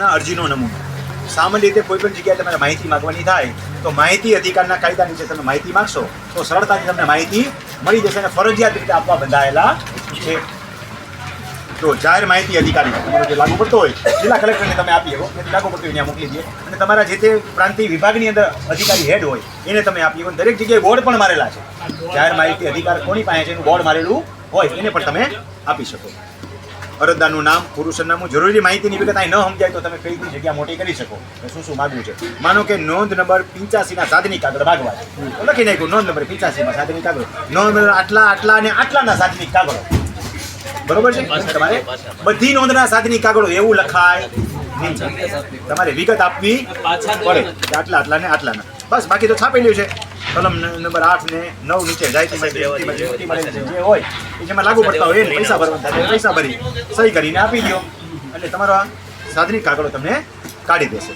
અને અરજીનો નમૂનો. સામાન્ય રીતે કોઈ પણ જગ્યાએ તમારે માહિતી માંગવાની થાય, તો માહિતી અધિકારના કાયદા નીચે તમે માહિતી માંગશો, તો સરળતાથી તમને માહિતી મળી જશે અને ફરજિયાત રીતે આપવા બંધાયેલા છે. તો જાહેર માહિતી અધિકારી તમારો જે લાગુ પડતો હોય, જિલ્લા કલેક્ટરને તમે આપી શકો લાગુ પડતું ત્યાં મોકલી દઈએ. અને તમારા જે તે પ્રાંતિય વિભાગની અંદર અધિકારી હેડ હોય, એને તમે આપી શકો. દરેક જગ્યાએ બોર્ડ પણ મારેલા છે. જાહેર માહિતી અધિકાર કોની પાસે છે એનું બોર્ડ મારેલું હોય, એને પણ તમે આપી શકો. અરજદારનું નામ પુરુષ સરનામું જરૂરી માહિતીની વિગત અહીં ન સમજાય તો તમે કઈ કઈ જગ્યા મોટી કરી શકો? શું શું માગવું છે? માનો કે નોંધ નંબર પિંચાસીના સાધની કાગળ માગવા છે. લખી નાખ્યું નોંધ નંબર પિંચાસીમાં સાધની કાગળ. નોંધ નંબર આટલા આટલા અને આટલાના સાધનિક કાગળો. બરોબર છે? તમારે બધી નોંધના સાધની કાગળો એવું લખાય. તમારે વિગત આપવી પડે. આટલા આટલા ને આટલાના. બસ બાકી તો છાપેલું છે. કલમ નંબર આઠ ને નવ નીચે જાય જે હોય એ જેમાં લાગુ પડતા હોય એને પૈસા ભરવાના પૈસા ભરી, સહી કરીને આપી દો એટલે તમારો આ સાધનિક કાગળો તમને કાઢી દેશે.